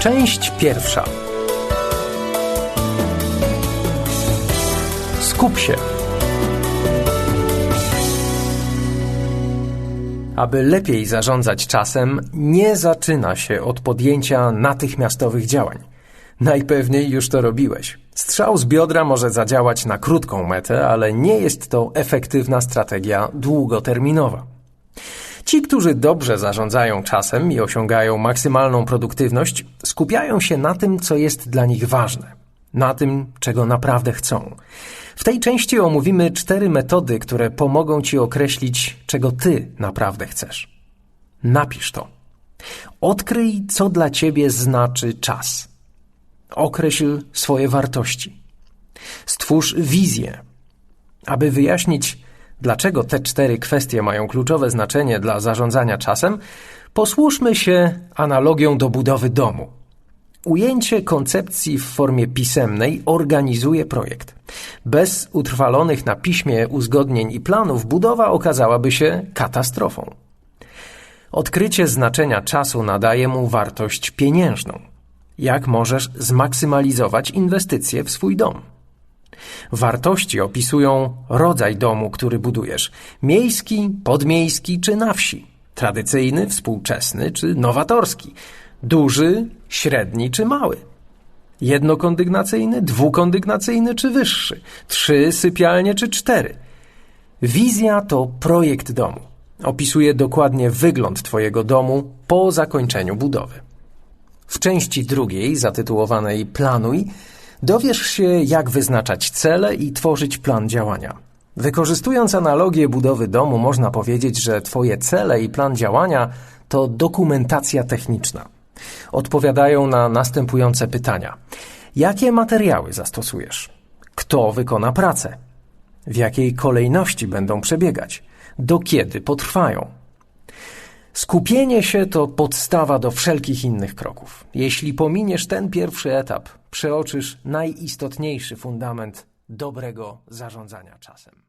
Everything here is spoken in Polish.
Część pierwsza. Skup się. Aby lepiej zarządzać czasem, nie zaczyna się od podjęcia natychmiastowych działań. Najpewniej już to robiłeś. Strzał z biodra może zadziałać na krótką metę, ale nie jest to efektywna strategia długoterminowa. Ci, którzy dobrze zarządzają czasem i osiągają maksymalną produktywność, skupiają się na tym, co jest dla nich ważne, na tym, czego naprawdę chcą. W tej części omówimy cztery metody, które pomogą Ci określić, czego Ty naprawdę chcesz. Napisz to. Odkryj, co dla Ciebie znaczy czas. Określ swoje wartości. Stwórz wizję. Aby wyjaśnić, dlaczego te cztery kwestie mają kluczowe znaczenie dla zarządzania czasem, posłuszmy się analogią do budowy domu. Ujęcie koncepcji w formie pisemnej organizuje projekt. Bez utrwalonych na piśmie uzgodnień i planów budowa okazałaby się katastrofą. Odkrycie znaczenia czasu nadaje mu wartość pieniężną. Jak możesz zmaksymalizować inwestycje w swój dom? Wartości opisują rodzaj domu, który budujesz: miejski, podmiejski czy na wsi, tradycyjny, współczesny czy nowatorski, duży, średni czy mały. Jednokondygnacyjny, dwukondygnacyjny czy wyższy, trzy sypialnie czy cztery. Wizja to projekt domu. Opisuje dokładnie wygląd Twojego domu po zakończeniu budowy. W części drugiej, zatytułowanej Planuj, dowiesz się, jak wyznaczać cele i tworzyć plan działania. Wykorzystując analogię budowy domu, można powiedzieć, że Twoje cele i plan działania to dokumentacja techniczna. Odpowiadają na następujące pytania: jakie materiały zastosujesz? Kto wykona pracę? W jakiej kolejności będą przebiegać? Do kiedy potrwają? Skupienie się to podstawa do wszelkich innych kroków. Jeśli pominiesz ten pierwszy etap, przeoczysz najistotniejszy fundament dobrego zarządzania czasem.